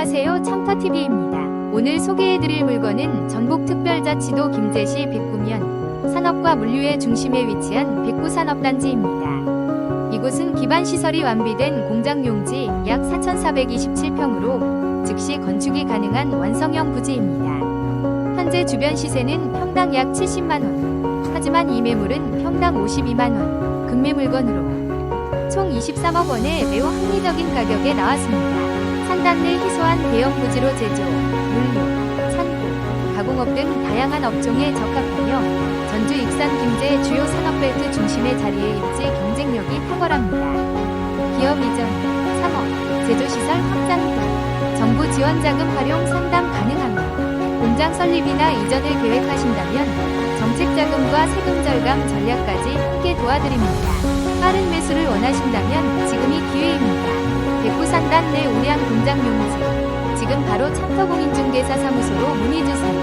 닥터TV입니다. 오늘 소개해드릴 물건은 전북특별자치도 김제시 백구면 산업과 물류의 중심에 위치한 백구산업단지입니다. 이곳은 기반시설이 완비된 공장용지 약 4,427평으로 즉시 건축이 가능한 완성형 부지입니다. 현재 주변 시세는 평당 약 70만원, 하지만 이 매물은 평당 52만원, 금매 물건으로 총 23억 원의 매우 합리적인 가격에 나왔습니다. 산단 내 희소한 대형 부지로 제조, 물류, 창고, 가공업 등 다양한 업종에 적합하며 전주 익산 김제 주요 산업벨트 중심의 자리에 입지 경쟁력이 탁월합니다. 기업 이전, 상업, 제조시설 확장 등 정부 지원 자금 활용 상담 가능하며 공장 설립이나 이전을 계획하신다면 정책 자금과 세금 절감 전략까지 함께 도와드립니다. 빠른 매수를 원하신다면 지금이 기회입니다. 백구산단 내 우량 공장 용지 지금 바로 찹터공인중개사 사무소로 문의 주세요.